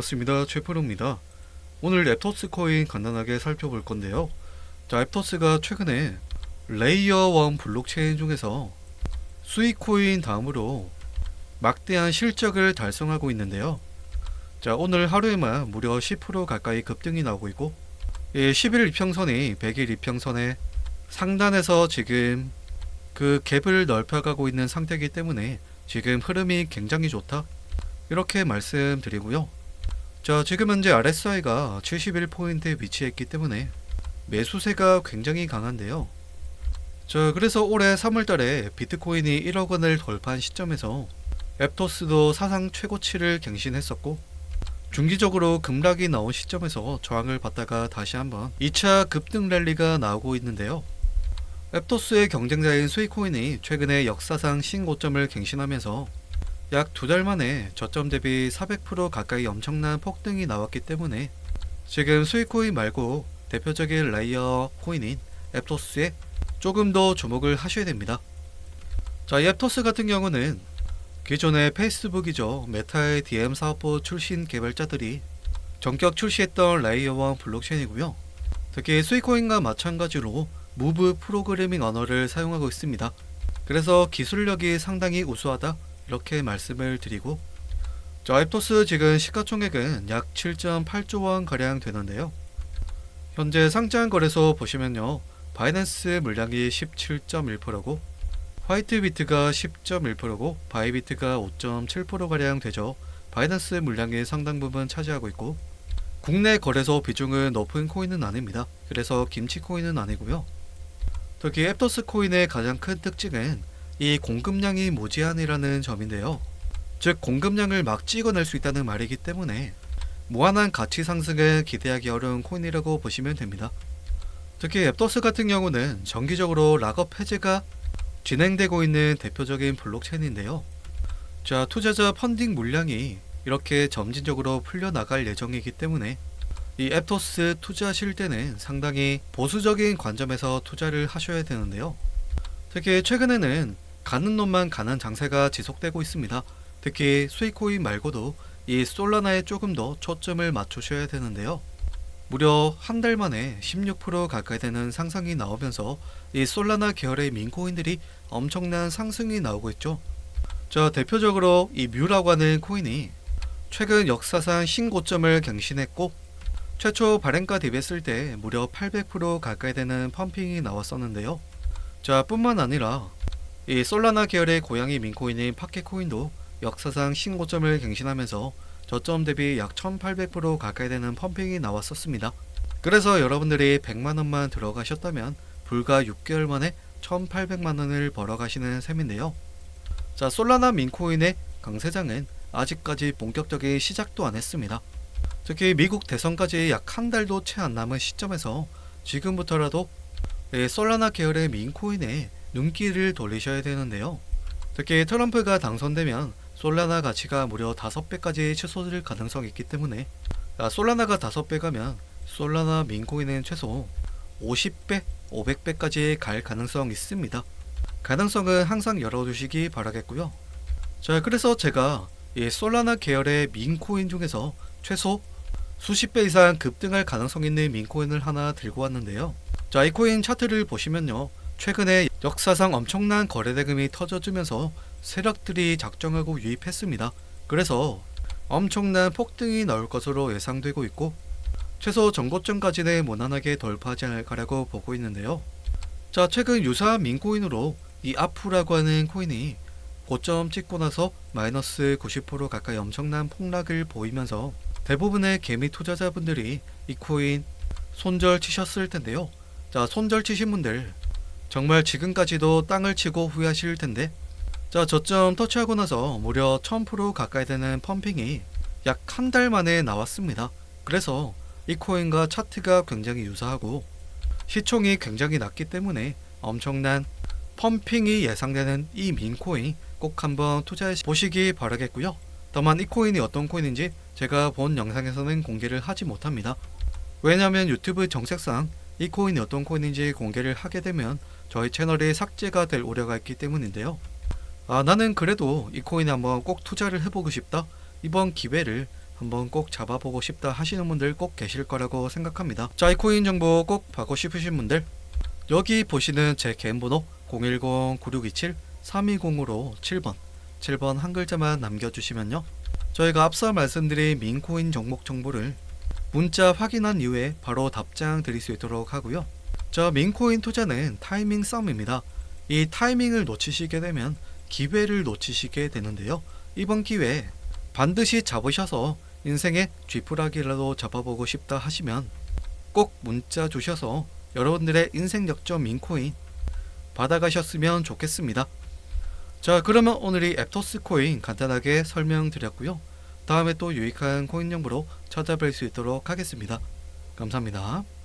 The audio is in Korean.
반갑습니다. 최프로입니다. 오늘 랩토스 코인 간단하게 살펴볼 건데요. 자, 랩토스가 최근에 레이어 1 블록체인 중에서 수익 코인 다음으로 막대한 실적을 달성하고 있는데요. 자, 오늘 하루에만 무려 10% 가까이 급등이 나오고 있고, 예, 10일 이평선이 100일 이평선의 상단에서 지금 그 갭을 넓혀가고 있는 상태이기 때문에 지금 흐름이 굉장히 좋다. 이렇게 말씀드리고요. 자, 지금 현재 RSI가 71포인트에 위치했기 때문에 매수세가 굉장히 강한데요. 자, 그래서 올해 3월 달에 비트코인이 1억 원을 돌파한 시점에서 앱토스도 사상 최고치를 갱신했었고 중기적으로 급락이 나온 시점에서 저항을 받다가 다시 한번 2차 급등 랠리가 나오고 있는데요. 앱토스의 경쟁자인 스위코인이 최근에 역사상 신고점을 갱신하면서 약 두 달 만에 저점 대비 400% 가까이 엄청난 폭등이 나왔기 때문에 지금 스위코인 말고 대표적인 레이어 코인인 앱토스에 조금 더 주목을 하셔야 됩니다. 자, 이 앱토스 같은 경우는 기존의 페이스북이죠. 메타의 DM 사업부 출신 개발자들이 전격 출시했던 레이어 1 블록체인이고요. 특히 스위코인과 마찬가지로 무브 프로그래밍 언어를 사용하고 있습니다. 그래서 기술력이 상당히 우수하다 이렇게 말씀을 드리고 자 앱토스 지금 시가총액은 약 7.8조 원 가량 되는데요. 현재 상장 거래소 보시면요. 바이낸스 물량이 17.1%고 화이트비트가 10.1%고 바이비트가 5.7%가량 되죠. 바이낸스 물량의 상당 부분 차지하고 있고 국내 거래소 비중은 높은 코인은 아닙니다. 그래서 김치 코인은 아니고요. 특히 앱토스 코인의 가장 큰 특징은 이 공급량이 무제한이라는 점인데요. 즉 공급량을 막 찍어낼 수 있다는 말이기 때문에 무한한 가치 상승을 기대하기 어려운 코인이라고 보시면 됩니다. 특히 앱토스 같은 경우는 정기적으로 락업 해제가 진행되고 있는 대표적인 블록체인인데요. 자, 투자자 펀딩 물량이 이렇게 점진적으로 풀려나갈 예정이기 때문에 이 앱토스 투자하실 때는 상당히 보수적인 관점에서 투자를 하셔야 되는데요. 특히 최근에는 가는 놈만 가는 장세가 지속되고 있습니다. 특히 스위코인 말고도 이 솔라나에 조금 더 초점을 맞추셔야 되는데요. 무려 한 달 만에 16% 가까이 되는 상승이 나오면서 이 솔라나 계열의 민코인들이 엄청난 상승이 나오고 있죠. 자, 대표적으로 이 뮤라고 하는 코인이 최근 역사상 신고점을 갱신했고 최초 발행가 대비했을 때 무려 800% 가까이 되는 펌핑이 나왔었는데요. 자, 뿐만 아니라 이 솔라나 계열의 고양이 민코인인 파켓코인도 역사상 신고점을 갱신하면서 저점 대비 약 1800% 가까이 되는 펌핑이 나왔었습니다. 그래서 여러분들이 100만원만 들어가셨다면 불과 6개월 만에 1800만원을 벌어가시는 셈인데요. 자, 솔라나 민코인의 강세장은 아직까지 본격적인 시작도 안 했습니다. 특히 미국 대선까지 약 한 달도 채 안 남은 시점에서 지금부터라도 이 솔라나 계열의 민코인에 눈길을 돌리셔야 되는데요. 특히 트럼프가 당선되면 솔라나 가치가 무려 5배까지 치솟을 가능성이 있기 때문에 아, 솔라나가 5배 가면 솔라나 민코인은 최소 50배, 500배까지 갈 가능성 있습니다. 가능성은 항상 열어두시기 바라겠고요. 자, 그래서 제가 이 솔라나 계열의 민코인 중에서 최소 수십 배 이상 급등할 가능성 있는 민코인을 하나 들고 왔는데요. 자, 이 코인 차트를 보시면요. 최근에 역사상 엄청난 거래 대금이 터져주면서 세력들이 작정하고 유입했습니다. 그래서 엄청난 폭등이 나올 것으로 예상되고 있고 최소 정고점까지는 무난하게 돌파하지 않을까라고 보고 있는데요. 자, 최근 유사한 민코인으로 이 아프라고 하는 코인이 고점 찍고 나서 마이너스 90% 가까이 엄청난 폭락을 보이면서 대부분의 개미 투자자분들이 이 코인 손절 치셨을 텐데요. 자, 손절 치신 분들 정말 지금까지도 땅을 치고 후회하실 텐데 자, 저점 터치하고 나서 무려 1000% 가까이 되는 펌핑이 약 한 달 만에 나왔습니다. 그래서 이 코인과 차트가 굉장히 유사하고 시총이 굉장히 낮기 때문에 엄청난 펌핑이 예상되는 이 민코인 꼭 한번 투자해 보시기 바라겠고요. 다만 이 코인이 어떤 코인인지 제가 본 영상에서는 공개를 하지 못합니다. 왜냐하면 유튜브 정책상 이 코인이 어떤 코인인지 공개를 하게 되면 저희 채널이 삭제가 될 우려가 있기 때문인데요. 아, 나는 그래도 이 코인에 한번 꼭 투자를 해보고 싶다. 이번 기회를 한번 꼭 잡아보고 싶다 하시는 분들 꼭 계실 거라고 생각합니다. 자, 이 코인 정보 꼭 받고 싶으신 분들 여기 보시는 제 개인 번호 010-9627-320으로 7번 7번 한 글자만 남겨주시면요. 저희가 앞서 말씀드린 민코인 종목 정보를 문자 확인한 이후에 바로 답장 드릴 수 있도록 하고요. 저 민코인 투자는 타이밍 싸움입니다. 이 타이밍을 놓치시게 되면 기회를 놓치시게 되는데요. 이번 기회에 반드시 잡으셔서 인생의 쥐푸라기라도 잡아보고 싶다 하시면 꼭 문자 주셔서 여러분들의 인생 역점 민코인 받아가셨으면 좋겠습니다. 자 그러면 오늘 이 앱토스 코인 간단하게 설명드렸고요. 다음에 또 유익한 코인 정보로 찾아뵐 수 있도록 하겠습니다. 감사합니다.